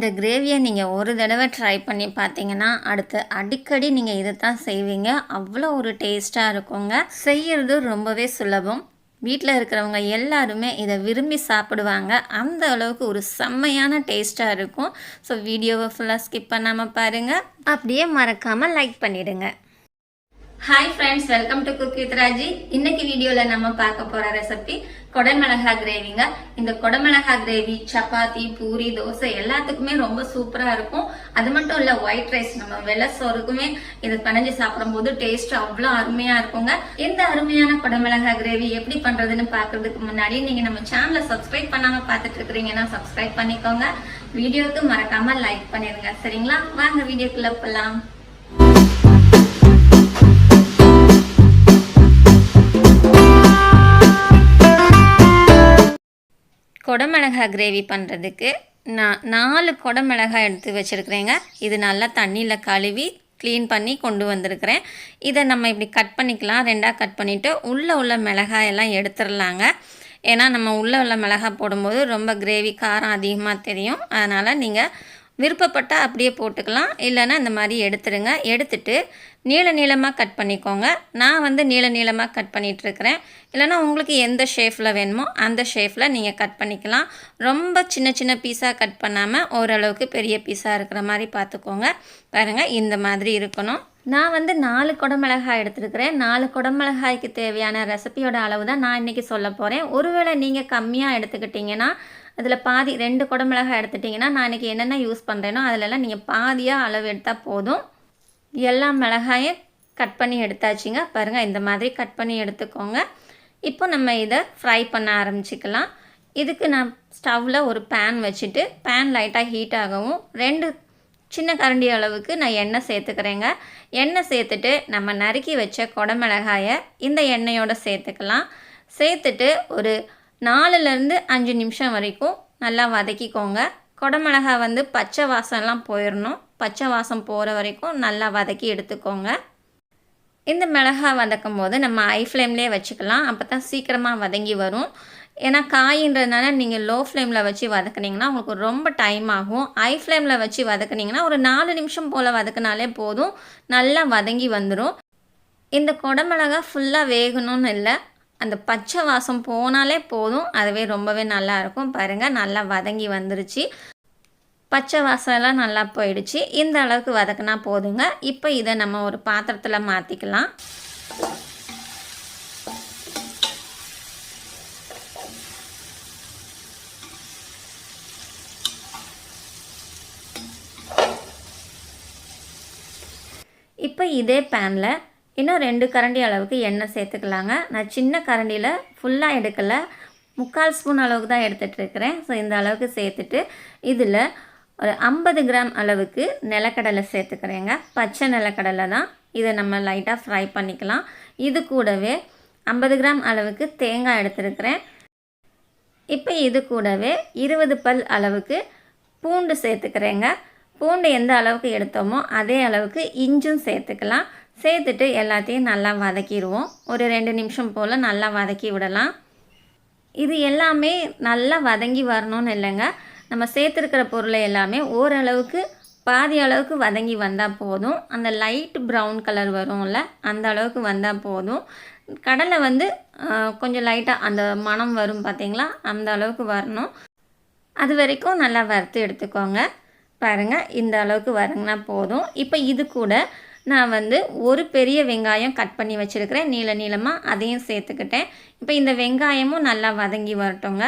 இந்த கிரேவியை நீங்கள் ஒரு தடவை ட்ரை பண்ணி பார்த்தீங்கன்னா அடுத்து அடிக்கடி நீங்கள் இதை தான் செய்வீங்க. அவ்வளோ ஒரு டேஸ்ட்டாக இருக்குங்க. செய்கிறது ரொம்பவே சுலபம். வீட்டில் இருக்கிறவங்க எல்லாருமே இதை விரும்பி சாப்பிடுவாங்க. அந்த அளவுக்கு ஒரு செம்மையான டேஸ்ட்டாக இருக்கும். ஸோ வீடியோவை ஃபுல்லாக ஸ்கிப் பண்ணாமல் பாருங்கள் அப்படியே மறக்காமல் லைக் பண்ணிவிடுங்க hi friends welcome to cook with Raji இன்னைக்கு வீடியோல நம்ம பார்க்க போற ரெசிபி கொடமிளகா கிரேவிங்க இந்த கொடமிளகா கிரேவி சப்பாத்தி பூரி தோசை எல்லாத்துக்குமே ரொம்ப சூப்பரா இருக்கும். அது மட்டும் இல்ல ஒயிட் ரைஸ் நம்ம வெள்ளை சோறுக்குமே இது பிணைஞ்சு சாப்பிடும்போது டேஸ்ட் அவ்வளோ அருமையா இருக்குங்க. இந்த அருமையான கொடமிளகா கிரேவி எப்படி பண்றதுன்னு பாக்குறதுக்கு முன்னாடி நீங்க நம்ம சேனலை சப்ஸ்கிரைப் பண்ணாம பார்த்துட்டு இருக்கிறீங்கன்னா சப்ஸ்கிரைப் பண்ணிக்கோங்க. வீடியோவுக்கு மறக்காம லைக் பண்ணிருங்க சரிங்களா? வாங்க வீடியோக்குள்ள போலாம். கொடமிளகா கிரேவி பண்ணுறதுக்கு நான் நாலு கொடமிளகாய் எடுத்து வச்சுருக்கிறேங்க. இது நல்லா தண்ணியில் கழுவி க்ளீன் பண்ணி கொண்டு வந்திருக்கிறேன். இதை நம்ம இப்படி கட் பண்ணிக்கலாம். ரெண்டாக கட் பண்ணிவிட்டு உள்ளே உள்ள மிளகாயெல்லாம் எடுத்துடலாங்க. ஏன்னா நம்ம உள்ளே உள்ள மிளகாய் போடும்போது ரொம்ப கிரேவி காரம் அதிகமாக தெரியும். அதனால் நீங்கள் விருப்பப்பட்டால் அப்படியே போட்டுக்கலாம். இல்லைன்னா இந்த மாதிரி எடுத்துடுங்க எடுத்துட்டு நீள நீளமாக கட் பண்ணிக்கோங்க. நான் வந்து நீள நீளமாக கட் பண்ணிகிட்ருக்கிறேன் இல்லைன்னா உங்களுக்கு எந்த ஷேஃபில் வேணுமோ அந்த ஷேஃபில் நீங்கள் கட் பண்ணிக்கலாம். ரொம்ப சின்ன சின்ன பீஸாக கட் பண்ணாமல் ஓரளவுக்கு பெரிய பீஸாக இருக்கிற மாதிரி பார்த்துக்கோங்க. பாருங்கள் இந்த மாதிரி இருக்கணும். நான் வந்து நாலு குடமிளகாய் எடுத்துருக்கிறேன். நாலு குடமிளகாய்க்கு தேவையான ரெசிபியோட அளவு தான் நான் இன்றைக்கி சொல்ல போகிறேன் ஒருவேளை நீங்கள் கம்மியாக எடுத்துக்கிட்டிங்கன்னா அதில் பாதி ரெண்டு குடமிளகாய் எடுத்துட்டிங்கன்னா நான் இன்றைக்கி என்னென்ன யூஸ் பண்ணுறேனோ அதிலெல்லாம் நீங்கள் பாதியாக அளவு எடுத்தால் போதும். எல்லா மிளகாயும் கட் பண்ணி எடுத்தாச்சுங்க. பாருங்கள் இந்த மாதிரி கட் பண்ணி எடுத்துக்கோங்க. இப்போ நம்ம இதை ஃப்ரை பண்ண ஆரம்பிச்சிக்கலாம். இதுக்கு நான் ஸ்டவ்வில் ஒரு பேன் வச்சுட்டு பேன் லைட்டாக ஹீட் ஆகவும் ரெண்டு சின்ன கரண்டி அளவுக்கு நான் எண்ணெய் சேர்த்துக்கிறேங்க. எண்ணெய் சேர்த்துட்டு நம்ம நறுக்கி வச்ச குடமிளகாயை இந்த எண்ணெயோடு சேர்த்துக்கலாம். சேர்த்துட்டு ஒரு நாலுலேருந்து அஞ்சு நிமிஷம் வரைக்கும் நல்லா வதக்கிக்கோங்க. குடமிளகா வந்து பச்சை வாசம்லாம் போயிடணும் பச்சை வாசம் போகிற வரைக்கும் நல்லா வதக்கி எடுத்துக்கோங்க. இந்த மிளகா வதக்கும் போது நம்ம ஐ ஃப்ளேம்லேயே வச்சுக்கலாம். அப்போ தான் சீக்கிரமாக வதங்கி வரும். ஏன்னா காயின்றதுனால நீங்கள் லோ ஃப்ளேமில் வச்சு வதக்குனீங்கன்னா உங்களுக்கு ரொம்ப டைம் ஆகும். ஐ ஃப்ளேமில் வச்சு வதக்குனீங்கன்னா ஒரு நாலு நிமிஷம் போல் வதக்குனாலே போதும். நல்லா வதங்கி வந்துடும் இந்த குடமிளகா ஃபுல்லாக வேகணும்னு இல்லை. அந்த பச்சை வாசம் போனாலே போதும். அதுவே ரொம்பவே நல்லாயிருக்கும். பாருங்கள் நல்லா வதங்கி வந்துருச்சு. பச்சை வாசம்லாம் நல்லா போயிடுச்சு. இந்த அளவுக்கு வதக்குனா போதுங்க. இப்போ இதை நம்ம ஒரு பாத்திரத்தில் மாற்றிக்கலாம் இப்போ இதே பேனில் இன்னும் ரெண்டு கரண்டி அளவுக்கு எண்ணெய் சேர்த்துக்கலாங்க. நான் சின்ன கரண்டியில் ஃபுல்லாக எடுக்கலை. முக்கால் ஸ்பூன் அளவுக்கு தான் எடுத்துகிட்ருக்கிறேன் ஸோ இந்த அளவுக்கு சேர்த்துட்டு இதில் ஒரு ஐம்பது கிராம் அளவுக்கு நிலக்கடலை சேர்த்துக்கிறேங்க. பச்சை நிலக்கடலை தான். இதை நம்ம லைட்டாக ஃப்ரை பண்ணிக்கலாம். இது கூடவே ஐம்பது கிராம் அளவுக்கு தேங்காய் எடுத்துருக்கிறேன். இப்போ இது கூடவே இருபது பல் அளவுக்கு பூண்டு சேர்த்துக்கிறேங்க. பூண்டு எந்த அளவுக்கு எடுத்தோமோ அதே அளவுக்கு இஞ்சும் சேர்த்துக்கலாம். சேர்த்துட்டு எல்லாத்தையும் நல்லா வதக்கிடுவோம். ஒரு ரெண்டு நிமிஷம் போல் நல்லா வதக்கி விடலாம். இது எல்லாமே நல்லா வதங்கி வரணும்னு இல்லைங்க. நம்ம சேர்த்துருக்கிற பொருளை எல்லாமே ஓரளவுக்கு பாதி அளவுக்கு வதங்கி வந்தால் போதும். அந்த லைட் ப்ரௌன் கலர் வரும்ல அந்த அளவுக்கு வந்தால் போதும். கடலை வந்து கொஞ்சம் லைட்டாக அந்த மணம் வரும் பார்த்திங்களா அந்த அளவுக்கு வரணும். அது வரைக்கும் நல்லா வறுத்து எடுத்துக்கோங்க. பாருங்கள் இந்த அளவுக்கு வருங்கன்னா போதும். இப்போ இது கூட நான் வந்து ஒரு பெரிய வெங்காயம் கட் பண்ணி வச்சுருக்கிறேன். நீள நீளமாக அதையும் சேர்த்துக்கிட்டேன். இப்போ இந்த வெங்காயமும் நல்லா வதங்கி வரட்டுங்க.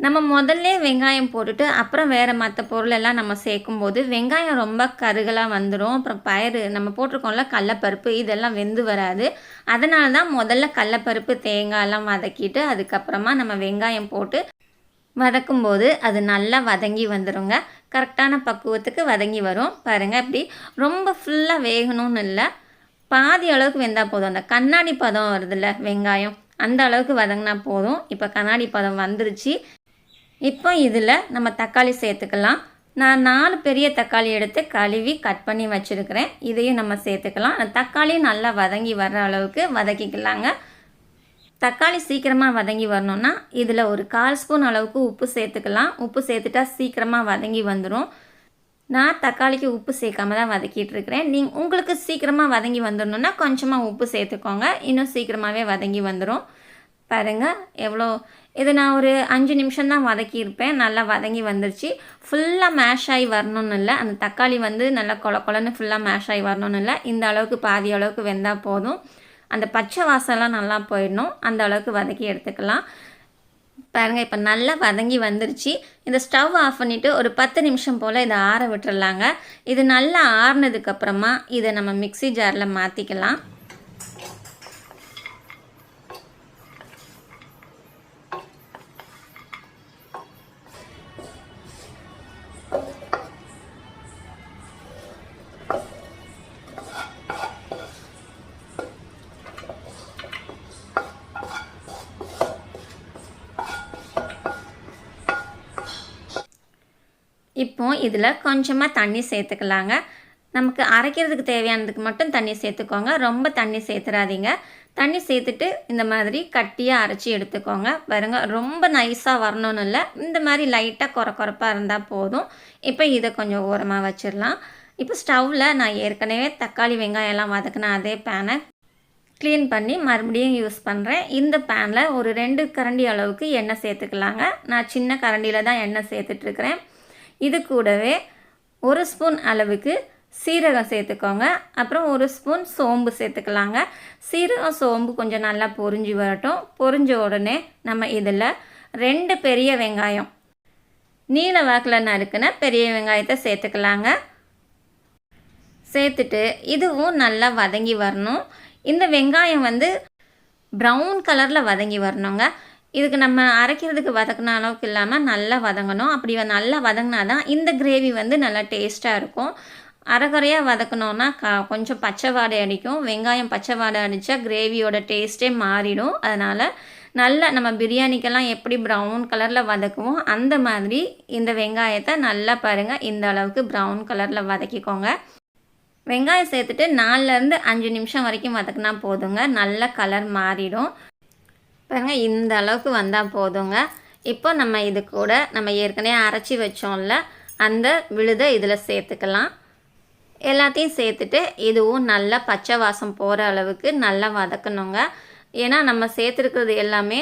நம்ம முதல்ல வெங்காயம் போட்டுட்டு அப்புறம் வேறு மற்ற பொருளெல்லாம் நம்ம சேர்க்கும்போது வெங்காயம் ரொம்ப கருகலாக வந்துடும் அப்புறம் பயிறு நம்ம போட்டிருக்கோம்ல கடலப்பருப்பு இதெல்லாம் வெந்து வராது. அதனால தான் முதல்ல கடலப்பருப்பு தேங்காயெல்லாம் வதக்கிட்டு அதுக்கப்புறமா நம்ம வெங்காயம் போட்டு வதக்கும்போது அது நல்லா வதங்கி வந்துடுங்க கரெக்டான பக்குவத்துக்கு வதங்கி வரும். பாருங்கள் இப்படி ரொம்ப ஃபுல்லாக வேகணும்னு இல்லை. பாதி அளவுக்கு வெந்தால் போதும். அந்த கண்ணாடி பதம் வருதுல்ல வெங்காயம் அந்த அளவுக்கு வதங்கினா போதும். இப்போ கண்ணாடி பதம் வந்துருச்சு. இப்போ இதில் நம்ம தக்காளி சேர்த்துக்கலாம். நான் நாலு பெரிய தக்காளி எடுத்து கழுவி கட் பண்ணி வச்சுருக்கிறேன். இதையும் நம்ம சேர்த்துக்கலாம். அந்த தக்காளியும் நல்லா வதங்கி வர்ற அளவுக்கு வதக்கிக்கலாங்க. தக்காளி சீக்கிரமாக வதங்கி வரணும்னா இதில் ஒரு கால் ஸ்பூன் அளவுக்கு உப்பு சேர்த்துக்கலாம். உப்பு சேர்த்துட்டா சீக்கிரமாக வதங்கி வந்துடும் நான் தக்காளிக்கு உப்பு சேர்க்காம தான் வதக்கிட்டு இருக்கிறேன். நீங்கள் உங்களுக்கு சீக்கிரமாக வதங்கி வந்துடணுன்னா கொஞ்சமாக உப்பு சேர்த்துக்கோங்க. இன்னும் சீக்கிரமாகவே வதங்கி வந்துடும் பாருங்கள் எவ்வளோ இது நான் ஒரு அஞ்சு நிமிஷம் தான் வதக்கியிருப்பேன். நல்லா வதங்கி வந்துருச்சு. ஃபுல்லாக மேஷ் ஆகி வரணும்னு இல்லை. அந்த தக்காளி வந்து நல்லா கொல கொலன்னு ஃபுல்லாக மேஷ் ஆகி வரணும்னு இல்லை. இந்த அளவுக்கு பாதி அளவுக்கு வெந்தால் போதும். அந்த பச்சை வாசம்லாம் நல்லா போயிடணும். அந்த அளவுக்கு வதக்கி எடுத்துக்கலாம். பாருங்கள் இப்போ நல்லா வதங்கி வந்துருச்சு. இந்த ஸ்டவ் ஆஃப் பண்ணிவிட்டு ஒரு பத்து நிமிஷம் போல் இதை ஆற விட்டுறலாங்க. இது நல்லா ஆறுனதுக்கப்புறமா இதை நம்ம மிக்ஸி ஜாரில் மாற்றிக்கலாம் இப்போது இதில் கொஞ்சமாக தண்ணி சேர்த்துக்கலாங்க. நமக்கு அரைக்கிறதுக்கு தேவையானதுக்கு மட்டும் தண்ணி சேர்த்துக்கோங்க. ரொம்ப தண்ணி சேர்த்துறாதீங்க. தண்ணி சேர்த்துட்டு இந்த மாதிரி கட்டியாக அரைச்சி எடுத்துக்கோங்க. பாருங்க ரொம்ப நைஸாக வரணும்னு இல்லை. இந்த மாதிரி லைட்டாக குறை குறைப்பாக இருந்தால் போதும். இப்போ இதை கொஞ்சம் ஓரமாக வச்சிடலாம். இப்போ ஸ்டவ்வில் நான் ஏற்கனவே தக்காளி வெங்காயம் எல்லாம் வதக்கின அதே பேனை க்ளீன் பண்ணி மறுபடியும் யூஸ் பண்ணுறேன் இந்த பேனில் ஒரு ரெண்டு கரண்டி அளவுக்கு எண்ணெய் சேர்த்துக்கலாங்க. நான் சின்ன கரண்டியில் தான் எண்ணெய் சேர்த்துட்ருக்கிறேன் இது கூடவே ஒரு ஸ்பூன் அளவுக்கு சீரகம் சேர்த்துக்கோங்க. அப்புறம் ஒரு ஸ்பூன் சோம்பு சேர்த்துக்கலாங்க. சீரகம் சோம்பு கொஞ்சம் நல்லா பொரிஞ்சு வரட்டும். பொரிஞ்ச உடனே நம்ம இதில் ரெண்டு பெரிய வெங்காயம் நீல வாக்கில் நறுக்குன பெரிய வெங்காயத்தை சேர்த்துக்கலாங்க. சேர்த்துட்டு இதுவும் நல்லா வதங்கி வரணும். இந்த வெங்காயம் வந்து ப்ரௌன் கலரில் வதங்கி வரணுங்க. இதுக்கு நம்ம அரைக்கிறதுக்கு வதக்கின அளவுக்கு இல்லாமல் நல்லா வதங்கணும். அப்படி நல்லா வதங்கினா தான் இந்த கிரேவி வந்து நல்லா டேஸ்ட்டாக இருக்கும். அரைக்குறையாக வதக்கணுன்னா க கொஞ்சம் பச்சை வாடை அடிக்கும். வெங்காயம் பச்சை வாடை அடித்தா கிரேவியோட டேஸ்ட்டே மாறிடும். அதனால் நல்லா நம்ம பிரியாணிக்கெல்லாம் எப்படி ப்ரௌன் கலரில் வதக்குவோம் அந்த மாதிரி இந்த வெங்காயத்தை நல்லா பாருங்கள் இந்த அளவுக்கு ப்ரௌன் கலரில் வதக்கிக்கோங்க. வெங்காயம் சேர்த்துட்டு நாலுலேருந்து அஞ்சு நிமிஷம் வரைக்கும் வதக்குனா போதுங்க. நல்ல கலர் மாறிடும். பாருங்கள் இந்த அளவுக்கு வந்தால் போதுங்க. இப்போ நம்ம இது கூட நம்ம ஏற்கனவே அரைச்சி வச்சோம்ல அந்த விழுதை இதில் சேர்த்துக்கலாம். எல்லாத்தையும் சேர்த்துட்டு இதுவும் நல்லா பச்சை வாசம் போகிற அளவுக்கு நல்லா வதக்கணுங்க. ஏன்னா நம்ம சேர்த்துருக்கிறது எல்லாமே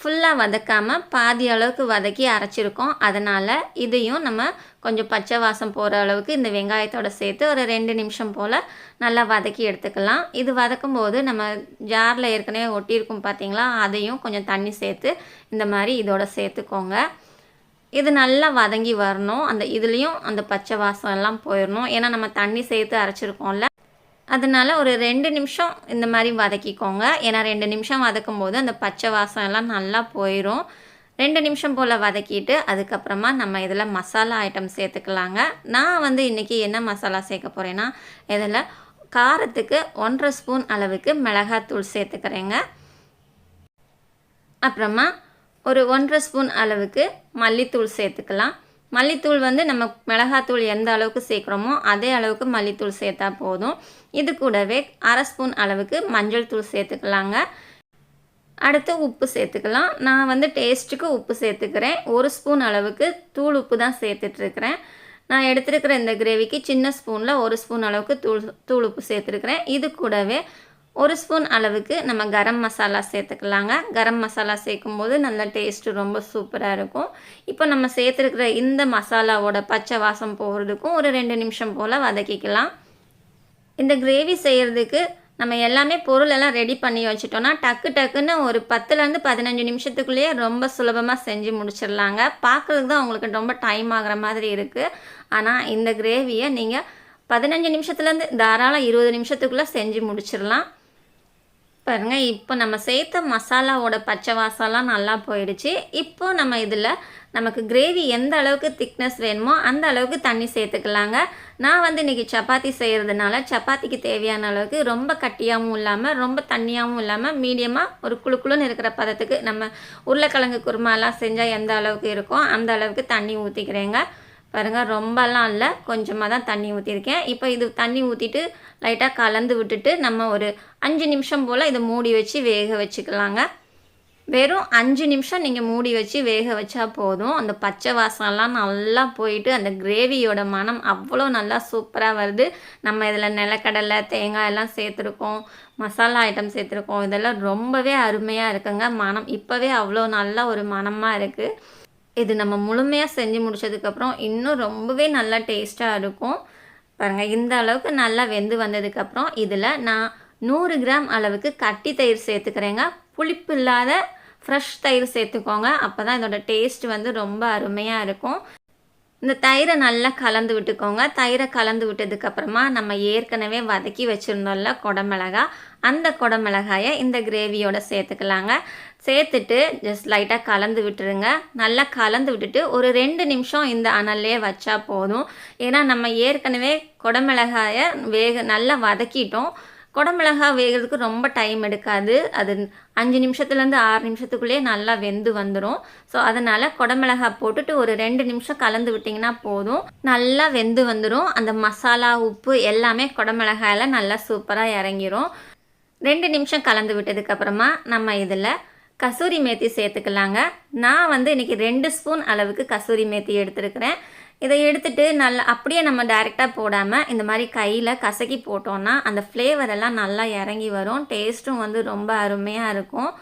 ஃபுல்லாக வதக்காமல் பாதி அளவுக்கு வதக்கி அரைச்சிருக்கோம். அதனால் இதையும் நம்ம கொஞ்சம் பச்சை வாசம் போகிற அளவுக்கு இந்த வெங்காயத்தோட சேர்த்து ஒரு ரெண்டு நிமிஷம் போல் நல்லா வதக்கி எடுத்துக்கலாம். இது வதக்கும் போது நம்ம ஜாரில் ஏற்கனவே ஒட்டியிருக்கும் பார்த்தீங்களா அதையும் கொஞ்சம் தண்ணி சேர்த்து இந்த மாதிரி இதோட சேர்த்துக்கோங்க. இது நல்லா வதங்கி வரணும். அந்த இதுலேயும் அந்த பச்சை வாசம் எல்லாம் போயிடணும் ஏன்னா நம்ம தண்ணி சேர்த்து அரைச்சிருக்கோம்ல. அதனால் ஒரு ரெண்டு நிமிஷம் இந்த மாதிரி வதக்கிக்கோங்க. ஏன்னா ரெண்டு நிமிஷம் வதக்கும் போது அந்த பச்சை வாசம் எல்லாம் நல்லா போயிடும் ரெண்டு நிமிஷம் போல் வதக்கிட்டு அதுக்கப்புறமா நம்ம இதில் மசாலா ஐட்டம் சேர்த்துக்கலாங்க. நான் வந்து இன்றைக்கி என்ன மசாலா சேர்க்க போகிறேன்னா இதில் காரத்துக்கு ஒன்றரை ஸ்பூன் அளவுக்கு மிளகாத்தூள் சேர்த்துக்கிறேங்க. அப்புறமா ஒரு ஒன்றரை ஸ்பூன் அளவுக்கு மல்லித்தூள் சேர்த்துக்கலாம். மல்லித்தூள் வந்து நம்ம மிளகாத்தூள் எந்த அளவுக்கு சேர்க்குறோமோ அதே அளவுக்கு மல்லித்தூள் சேர்த்தா போதும். இது கூடவே அரை ஸ்பூன் அளவுக்கு மஞ்சள் தூள் சேர்த்துக்கலாங்க. அடுத்து உப்பு சேர்த்துக்கலாம். நான் வந்து டேஸ்ட்டுக்கு உப்பு சேர்த்துக்கிறேன். ஒரு ஸ்பூன் அளவுக்கு தூள் உப்பு தான் சேர்த்துட்ருக்கிறேன். நான் எடுத்துருக்கிற இந்த கிரேவிக்கு சின்ன ஸ்பூனில் ஒரு ஸ்பூன் அளவுக்கு தூள் தூள் உப்பு சேர்த்துருக்கிறேன். இது கூடவே ஒரு ஸ்பூன் அளவுக்கு நம்ம கரம் மசாலா சேர்த்துக்கலாங்க. கரம் மசாலா சேர்க்கும் போது நல்ல டேஸ்ட்டு ரொம்ப சூப்பராக இருக்கும். இப்போ நம்ம சேர்த்துருக்கிற இந்த மசாலாவோட பச்சை வாசம் போகிறதுக்கும் ஒரு ரெண்டு நிமிஷம் போல் வதக்கிக்கலாம். இந்த கிரேவி செய்கிறதுக்கு நம்ம எல்லாமே பொருள் எல்லாம் ரெடி பண்ணி வச்சுட்டோன்னா டக்கு டக்குன்னு ஒரு பத்துலேருந்து பதினஞ்சு நிமிஷத்துக்குள்ளேயே ரொம்ப சுலபமாக செஞ்சு முடிச்சிடலாங்க. பார்க்குறதுக்கு தான் உங்களுக்கு ரொம்ப டைம் ஆகிற மாதிரி இருக்குது ஆனால் இந்த கிரேவியை நீங்கள் பதினஞ்சு நிமிஷத்துலேருந்து தாராளம் இருபது நிமிஷத்துக்குள்ளே செஞ்சு முடிச்சிடலாம். பாருங்கள் இப்போ நம்ம சேர்த்த மசாலாவோட பச்சை வாசம்லாம் நல்லா போயிடுச்சு. இப்போ நம்ம இதில் நமக்கு கிரேவி எந்த அளவுக்கு திக்னஸ் வேணுமோ அந்த அளவுக்கு தண்ணி சேர்த்துக்கலாங்க. நான் வந்து இன்றைக்கி சப்பாத்தி செய்கிறதுனால சப்பாத்திக்கு தேவையான அளவுக்கு ரொம்ப கட்டியாகவும் இல்லாமல் ரொம்ப தண்ணியாகவும் இல்லாமல் மீடியமாக ஒரு குளு குளுன்னு இருக்கிற பதத்துக்கு நம்ம உருளைக்கிழங்கு குருமாலாம் செஞ்சால் எந்த அளவுக்கு இருக்கோ அந்த அளவுக்கு தண்ணி ஊற்றிக்கிறேங்க பாருங்கள் ரொம்பலாம் இல்லை. கொஞ்சமாக தான் தண்ணி ஊற்றிருக்கேன் இப்போ இது தண்ணி ஊற்றிட்டு லைட்டாக கலந்து விட்டுட்டு நம்ம ஒரு அஞ்சு நிமிஷம் போல் இதை மூடி வச்சு வேக வச்சுக்கலாங்க. வெறும் அஞ்சு நிமிஷம் நீங்கள் மூடி வச்சு வேக வச்சா போதும். அந்த பச்சை வாசனெலாம் நல்லா போயிட்டு அந்த கிரேவியோட மனம் அவ்வளோ நல்லா சூப்பராக வருது. நம்ம இதில் நிலக்கடலை தேங்காய் எல்லாம் சேர்த்துருக்கோம். மசாலா ஐட்டம் சேர்த்துருக்கோம். இதெல்லாம் ரொம்பவே அருமையாக இருக்குங்க. மனம் இப்போவே அவ்வளோ நல்ல ஒரு மனமாக இருக்குது இது நம்ம முழுமையாக செஞ்சு முடிச்சதுக்கப்புறம் இன்னும் ரொம்பவே நல்லா டேஸ்ட்டாக இருக்கும். பாருங்கள் இந்த அளவுக்கு நல்லா வெந்து வந்ததுக்கப்புறம் இதில் நான் நூறு கிராம் அளவுக்கு கட்டி தயிர் சேர்த்துக்கிறேங்க. புளிப்பு இல்லாத ஃப்ரெஷ் தயிர் சேர்த்துக்கோங்க. அப்போ தான் இதோட டேஸ்ட் வந்து ரொம்ப அருமையாக இருக்கும். இந்த தயிரை நல்லா கலந்து விட்டுக்கோங்க. தயிரை கலந்து விட்டதுக்கப்புறமா நம்ம ஏற்கனவே வதக்கி வச்சுருந்தோம்ல குடமிளகா. அந்த குடமிளகாயை இந்த கிரேவியோட சேர்த்துக்கலாங்க. சேர்த்துட்டு ஜஸ்ட் லைட்டாக கலந்து விட்டுருங்க. நல்லா கலந்து விட்டுட்டு ஒரு ரெண்டு நிமிஷம் இந்த அனல்லே வச்சா போதும். ஏன்னா நம்ம ஏற்கனவே குடமிளகாயை வேக நல்லா வதக்கிட்டோம். குடமிளகா வேகிறதுக்கு ரொம்ப டைம் எடுக்காது. அது அஞ்சு நிமிஷத்துலேருந்து ஆறு நிமிஷத்துக்குள்ளேயே நல்லா வெந்து வந்துடும் ஸோ அதனால் குடமிளகா போட்டுட்டு ஒரு ரெண்டு நிமிஷம் கலந்து விட்டிங்கன்னா போதும். நல்லா வெந்து வந்துடும் அந்த மசாலா உப்பு எல்லாமே குடமிளகாயில் நல்லா சூப்பராக இறங்கிரும். ரெண்டு நிமிஷம் கலந்து விட்டதுக்கப்புறமா நம்ம இதில் கசூரி மேத்தி சேர்த்துக்கலாங்க. நான் வந்து இன்றைக்கி ரெண்டு ஸ்பூன் அளவுக்கு கசூரி மேத்தி எடுத்துருக்கிறேன். இதை எடுத்துட்டு நல்லா அப்படியே நம்ம டைரெக்டாக போடாமல் இந்த மாதிரி கையில் கசக்கி போட்டோன்னா அந்த ஃப்ளேவர் எல்லாம் நல்லா இறங்கி வரும். டேஸ்ட்டும் வந்து ரொம்ப அருமையாக இருக்கும்.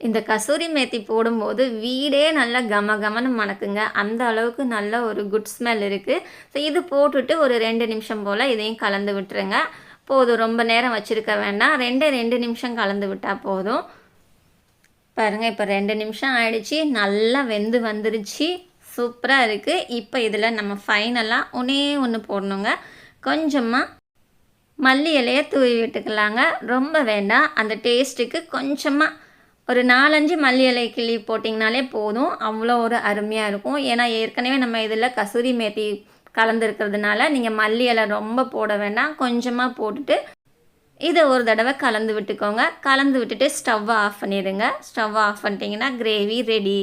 இந்த கசூரி மேத்தி போடும்போது வீடே நல்லா கம கமன்னு மணக்குங்க. அந்த அளவுக்கு நல்ல ஒரு குட் ஸ்மெல் இருக்குது ஸோ இது போட்டுட்டு ஒரு ரெண்டு நிமிஷம் போல் இதையும் கலந்து விட்டுருங்க. போதும் ரொம்ப நேரம் வச்சுருக்க வேண்டாம். ரெண்டே ரெண்டு நிமிஷம் கலந்து விட்டால் போதும். பாருங்கள் இப்போ ரெண்டு நிமிஷம் ஆயிடுச்சு. நல்லா வெந்து வந்துருச்சு. சூப்பராக இருக்குது இப்போ இதில் நம்ம ஃபைனலாக ஒன்றே ஒன்று போடணுங்க. கொஞ்சமாக மல்லி இலையை தூவி விட்டுக்கலாங்க. ரொம்ப வேண்டாம். அந்த டேஸ்ட்டுக்கு கொஞ்சமாக ஒரு நாலஞ்சு மல்லி இலை கிள்ளி போட்டிங்கனாலே போதும். அவ்வளோ ஒரு அருமையாக இருக்கும். ஏன்னா ஏற்கனவே நம்ம இதில் கசூரி மேத்தி கலந்துருக்கிறதுனால நீங்கள் மல்லி இலை ரொம்ப போட வேண்டாம். கொஞ்சமாக போட்டுட்டு இதை ஒரு தடவை கலந்து விட்டுக்கோங்க. கலந்து விட்டுட்டு ஸ்டவ்வை ஆஃப் பண்ணிடுங்க. ஸ்டவ் ஆஃப் பண்ணிட்டீங்கன்னா கிரேவி ரெடி.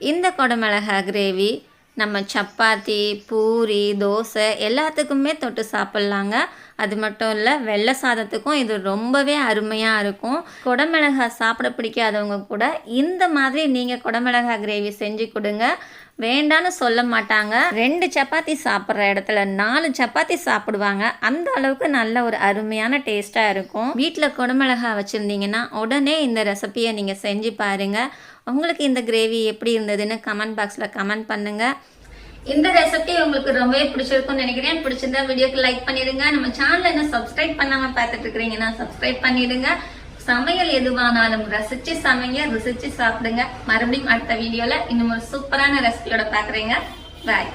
இந்த குடமிளகா கிரேவி நம்ம சப்பாத்தி பூரி தோசை எல்லாத்துக்குமே தொட்டு சாப்பிட்லாங்க. அது மட்டும் இல்லை வெள்ளை சாதத்துக்கும் இது ரொம்பவே அருமையாக இருக்கும். குடமிளகா சாப்பிட பிடிக்காதவங்க கூட இந்த மாதிரி நீங்கள் குடமிளகா கிரேவி செஞ்சு கொடுங்க. வேண்டான்னு சொல்ல மாட்டாங்க. ரெண்டு சப்பாத்தி சாப்பிட்ற இடத்துல நாலு சப்பாத்தி சாப்பிடுவாங்க. அந்த அளவுக்கு நல்ல ஒரு அருமையான டேஸ்ட்டாக இருக்கும். வீட்டில் குடமிளகா வச்சுருந்தீங்கன்னா உடனே இந்த ரெசிபியை நீங்கள் செஞ்சு பாருங்கள் உங்களுக்கு இந்த கிரேவி எப்படி இருந்ததுன்னு கமெண்ட் பாக்ஸில் கமெண்ட் பண்ணுங்கள் இந்த ரெசிபி உங்களுக்கு ரொம்பவே பிடிச்சிருக்கும்னு நினைக்கிறேன். பிடிச்சிருந்தா வீடியோக்கு லைக் பண்ணிடுங்க. நம்ம சேனல் என்ன சப்ஸ்கிரைப் பண்ணாம பார்த்துட்டு இருக்கிறீங்கன்னா சப்ஸ்கிரைப் பண்ணிடுங்க. சமையல் எதுவானாலும் ரசிச்சு சமைங்க ருசிச்சு சாப்பிடுங்க. மறுபடியும் அடுத்த வீடியோல இன்னும் ஒரு சூப்பரான ரெசிபியோட பாக்குறீங்க பாய்